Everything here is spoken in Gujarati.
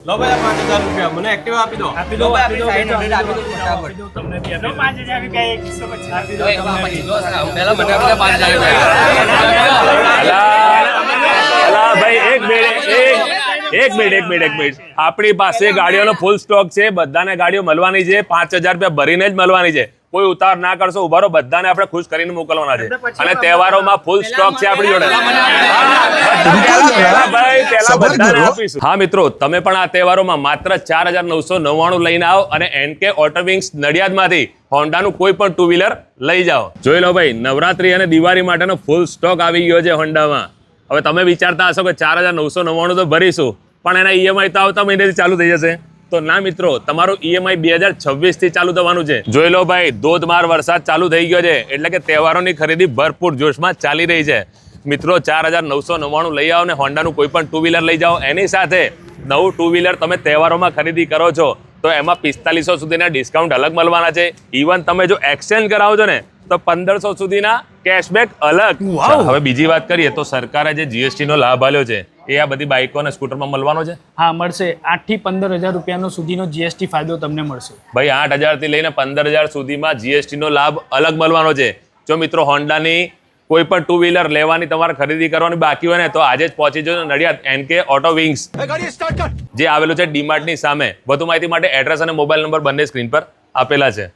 લો ભાઈ પાંચ હજાર રૂપિયા મને એક્ટિવ આપી દો આપી દો આપી દો આપી દો, તમને બી આપી પાંચ હજાર રૂપિયા એક કિસ્સો પછી આપી દો પહેલા મને પાંચ હજાર રૂપિયા. ભાઈ એક મિનિટ એક એક મિનિટ એક મિનિટ એક મિનિટ આપણી પાસે ગાડીઓનો ફૂલ સ્ટોક છે બધાને ગાડીઓ મળવાની છે પાંચ હજાર રૂપિયા ભરીને જ મળવાની છે કોઈ ઉતાર ના કરશો ઉભારો બધાને આપણે ખુશ કરીને મોકલવાના છે અને તહેવારોમાં ફૂલ સ્ટોક છે આપણી જોડે પહેલા બધાને આપીશું. હા મિત્રો તમે પણ આ તહેવારોમાં માત્ર ચાર હજાર નવસો નવ્વાણું લઈને આવો અને એનકે ઓટોવિંગ્સ નડિયાદમાંથી હોન્ડાનું કોઈ પણ ટુ વ્હીલર લઈ જાઓ. જોઈ લો ભાઈ નવરાત્રી અને દિવાળી માટેનો ફૂલ સ્ટોક આવી ગયો છે હોન્ડામાં હવે તમે વિચારતા હશો કે ચાર હજાર નવસો નવ્વાણું તો ભરીશું પણ એના ઈએમઆઈ તો આવતા મહિનેથી ચાલુ થઈ જશે. તો ના મિત્રો તમારું ઈએમઆઈ બે હજાર છવ્વીસથી ચાલુ થવાનું છે. જોઈ લો ભાઈ ધોધમાર વરસાદ ચાલુ થઈ ગયો છે એટલે કે તહેવારોની ખરીદી ભરપૂર જોશમાં ચાલી રહી છે. મિત્રો ચાર હજાર નવસો નવ્વાણું લઈ આવો ને હોન્ડાનું કોઈ પણ ટુ વ્હીલર લઈ જાઓ. એની સાથે નવું ટુ વ્હીલર તમે તહેવારોમાં ખરીદી કરો છો તો એમાં પિસ્તાલીસો સુધીના ડિસ્કાઉન્ટ અલગ મળવાના છે. ઇવન તમે જો એક્સચેન્જ કરાવો છો ને તો પંદરસો સુધીના કેશબેક અલગ. હવે બીજી વાત કરીએ તો સરકારે જે જીએસટીનો લાભ આપ્યો છે એ આ બધી બાઇકો અને સ્કૂટરમાં મળવાનો છે? હા મળશે. આઠથી પંદર હજાર રૂપિયાનો સુધીનો જીએસટી ફાયદો તમને મળશે. ભાઈ આઠ હજારથી લઈને પંદર હજાર સુધીમાં જીએસટીનો લાભ અલગ મળવાનો છે. જો મિત્રો હોન્ડાની કોઈ પણ ટુ વ્હીલર લેવાની તમારે ખરીદી કરવાની બાકી હોય ને તો આજે જ પહોંચી જજો નડિયાદ એનકે ઓટો વિંગ્સ જે આવેલું છે ડીમાર્ટની સામે. વધુ માહિતી માટે એડ્રેસ અને મોબાઈલ નંબર બંને સ્ક્રીન પર આપેલા છે.